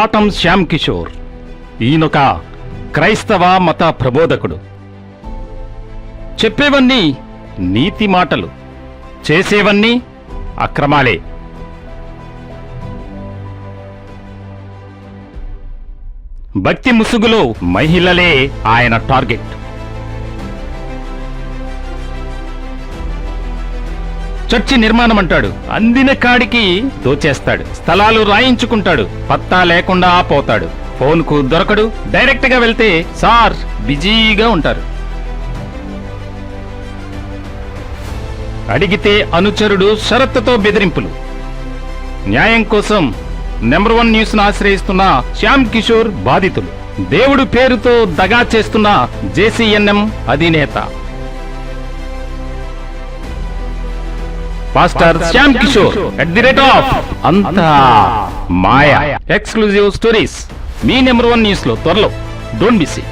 కాటం శ్యామ్ కిషోర్. ఈయనొక క్రైస్తవ మత ప్రబోధకుడు. చెప్పేవన్నీ నీతి మాటలు చేసేవన్నీ అక్రమాలే. భక్తి ముసుగులో మహిళలే ఆయన టార్గెట్. చర్చి నిర్మాణం అంటాడు. అందిన కాడికి దోచేస్తాడు. స్థలాలు రాయించుకుంటాడు. పత్తా లేకుండా పోతాడు ఫోన్కు దొరకడు. డైరెక్ట్గా వెళ్తే సార్ బిజీగా ఉంటారు. అడిగితే అనుచరుడు షరతుతో బెదిరింపులు. న్యాయం కోసం నెంబర్ వన్ న్యూస్ను ఆశ్రయిస్తున్న శ్యామ్ కిషోర్ బాధితులు. దేవుడు పేరుతో దగా చేస్తున్న జేసీఎన్ఎం అధినేత. Pastor Shyam Kishore at the rate of అంతా మాయా ఎక్స్క్లూజివ్ స్టోరీస్ మీ నెంబర్ వన్ న్యూస్లో త్వరలో. Don't miss it